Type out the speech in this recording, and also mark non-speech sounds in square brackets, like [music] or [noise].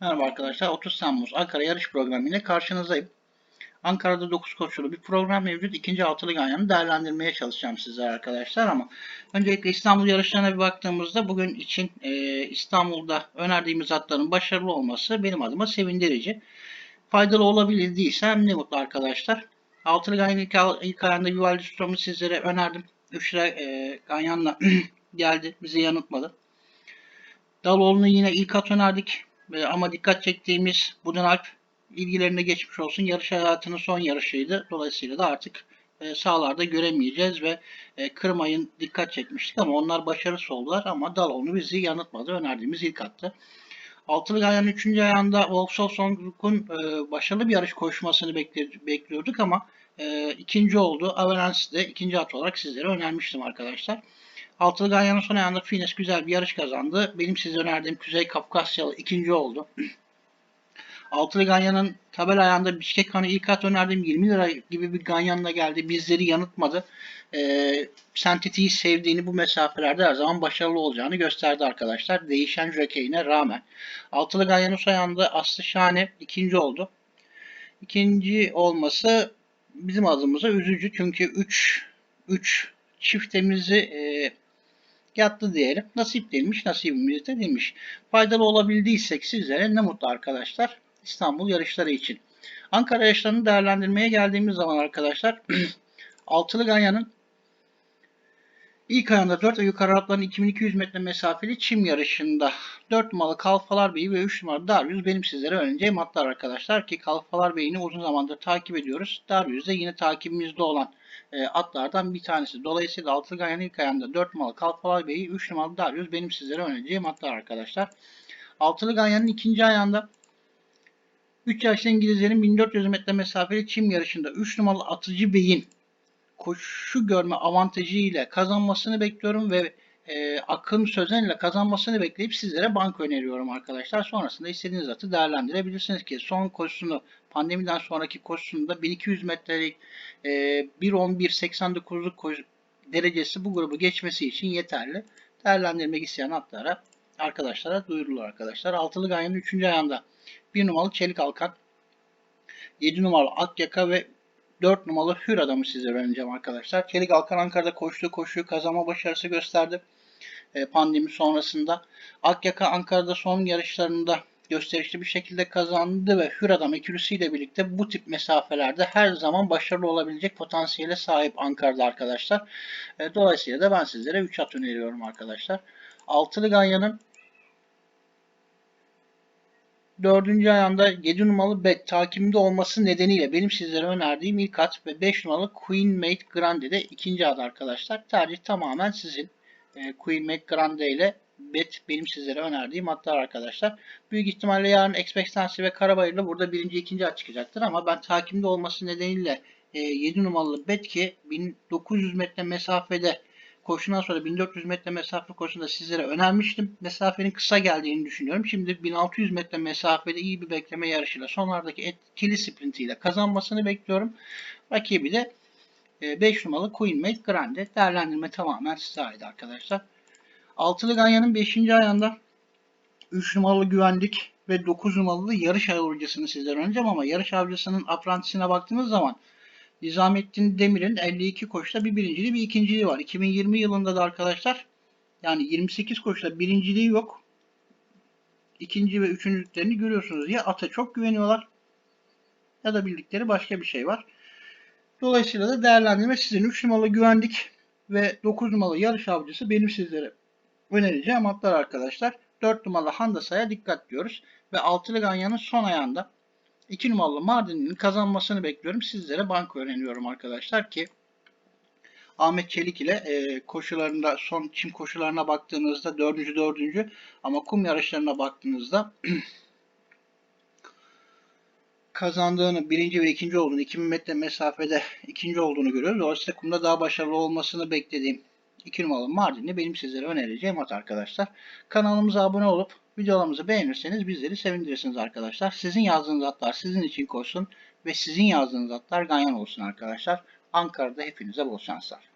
Merhaba arkadaşlar. 30 Temmuz Ankara yarış programı ile karşınızdayım. Ankara'da 9 koşulu bir program mevcut. İkinci altılı ganyanı değerlendirmeye çalışacağım sizlere arkadaşlar ama öncelikle İstanbul yarışlarına bir baktığımızda bugün için e, İstanbul'da önerdiğimiz atların başarılı olması benim adıma sevindirici. Faydalı olabildiysem ne mutlu arkadaşlar. Altılı ganyanın ilk, ilk ayağında Vivaldi Strom'u sizlere önerdim. 3 lira e, ganyanla [clears throat] geldi. Bizi yanıltmadı. Daloğlu'nu yine ilk at önerdik. E, ama dikkat çektiğimiz Budanalp ilgilerine geçmiş olsun. Yarış hayatının son yarışıydı. Dolayısıyla da artık e, sahalarda göremeyeceğiz ve e, Kırmay'ın dikkat çekmiştik ama onlar başarısız oldular ama Daloğlu bizi yanıltmadı. Önerdiğimiz ilk attı. Altılı Gayan'ın 3. ayağında Wolfsall Songk'un e, başarılı bir yarış koşmasını bekliyorduk ama ikinci oldu. Avalanche'ı de ikinci at olarak sizlere önermiştim arkadaşlar. Altılı Ganyan'ın son ayağında Fines güzel bir yarış kazandı. Benim size önerdiğim Kuzey Kafkasyalı ikinci oldu. Altılı Ganyan'ın tabel ayağında Bişkek Kanı ilk at önerdiğim 20 lira gibi bir Ganyan'la geldi. Bizleri yanıtmadı. E, sentetiği sevdiğini bu mesafelerde her zaman başarılı olacağını gösterdi arkadaşlar. Değişen jokeyine rağmen. Altılı Ganyan'ın son ayağında Aslı Şahane ikinci oldu. İkinci olması bizim adımıza üzücü. Çünkü 3 3 çiftemizi e, yattı diyelim. Nasip değilmiş, nasibimiz de demiş. Faydalı olabildiysek sizlere ne mutlu arkadaşlar. İstanbul yarışları için. Ankara yarışlarını değerlendirmeye geldiğimiz zaman arkadaşlar [clears throat] Altılı Ganyan'ın ilk ayında 4 ve yukarı Arapların 2200 metre mesafeli çim yarışında 4 numaralı Kalfalar Bey'i ve 3 numaralı Darius benim sizlere önereceğim atlar arkadaşlar ki Kalfalar Bey'ini uzun zamandır takip ediyoruz. Darius da yine takibimizde olan e, atlardan bir tanesi. Dolayısıyla Altılı Ganyan'ın ilk ayağında 4 numaralı Kalfalar Bey'i 3 numaralı Darius benim sizlere önereceğim atlar arkadaşlar. Altılı Ganyan'ın ikinci ayağında 3 yaşlı İngilizlerin 1400 metre mesafeli çim yarışında 3 numaralı Atıcı Bey'in koşu görme avantajı ile kazanmasını bekliyorum ve e, Akın Sözen ile kazanmasını bekleyip sizlere bank öneriyorum arkadaşlar. Sonrasında istediğiniz atı değerlendirebilirsiniz ki son koşusunu pandemiden sonraki koşusunda 1200 metrelik e, 1.11.89'luk derecesi bu grubu geçmesi için yeterli. Değerlendirmek isteyen atlara arkadaşlara duyurulur arkadaşlar. Altılı Ganyan'ın 3. ayağında 1 numaralı Çelik Alkan, 7 numaralı Akyaka ve 4 numaralı Hür adamı size öğreneceğim arkadaşlar. Çelik Alkan Ankara'da koştuğu koşuyu kazanma başarısı gösterdi. E, pandemi sonrasında. Akyaka Ankara'da son yarışlarında gösterişli bir şekilde kazandı ve Hür adam ekürüsüyle birlikte bu tip mesafelerde her zaman başarılı olabilecek potansiyele sahip Ankara'da arkadaşlar. E, dolayısıyla da ben sizlere 3 at öneriyorum arkadaşlar. Altılı Ganyan'ın dördüncü ayağında 7 numaralı bet takimde olması nedeniyle benim sizlere önerdiğim ilk at ve 5 numaralı Queen Mate Grande de ikinci ad arkadaşlar. Tercih tamamen sizin. E, Queen Mate Grande ile bet benim sizlere önerdiğim atlar arkadaşlar. Büyük ihtimalle yarın Expectancy ve Karabayır'la burada birinci ikinci at çıkacaktır ama ben takimde olması nedeniyle e, 7 numaralı bet ki 1900 metre mesafede koşundan sonra 1400 metre mesafe koşusunda sizlere önermiştim. Mesafenin kısa geldiğini düşünüyorum. Şimdi 1600 metre mesafede iyi bir bekleme yarışıyla sonlardaki etkili sprintiyle kazanmasını bekliyorum. Rakibi de 5 e, numaralı Queen Grande. Değerlendirme tamamen size ait arkadaşlar. Altılı Ganyan'ın 5. ayağında 3 numaralı güvenlik ve 9 numaralı yarış avcısını sizlere önereceğim ama yarış avcısının aprantisine baktığınız zaman Nizamettin Demir'in 52 koşuda bir birinciliği bir ikinciliği var. 2020 yılında da arkadaşlar yani 28 koşuda birinciliği yok. İkinci ve üçüncülüklerini görüyorsunuz. Ya ata çok güveniyorlar ya da bildikleri başka bir şey var. Dolayısıyla da değerlendirme sizin 3 numaralı güvenlik ve 9 numaralı yarış avcısı benim sizlere önereceğim atlar arkadaşlar. 4 numaralı Handasa'ya dikkat diyoruz. Ve altılı Ganyan'ın son ayağında 2 numaralı Mardin'in kazanmasını bekliyorum. Sizlere banko öğreniyorum arkadaşlar ki Ahmet Çelik ile e, koşularında son çim koşularına baktığınızda dördüncü dördüncü ama kum yarışlarına baktığınızda [clears throat] kazandığını birinci ve ikinci olduğunu 2000 metre mesafede ikinci olduğunu görüyoruz. Dolayısıyla kumda daha başarılı olmasını beklediğim 2 numaralı Mardin'i benim sizlere önereceğim at arkadaşlar. Kanalımıza abone olup videolarımızı beğenirseniz bizleri sevindirirsiniz arkadaşlar. Sizin yazdığınız atlar sizin için koşsun ve sizin yazdığınız atlar ganyan olsun arkadaşlar. Ankara'da hepinize bol şanslar.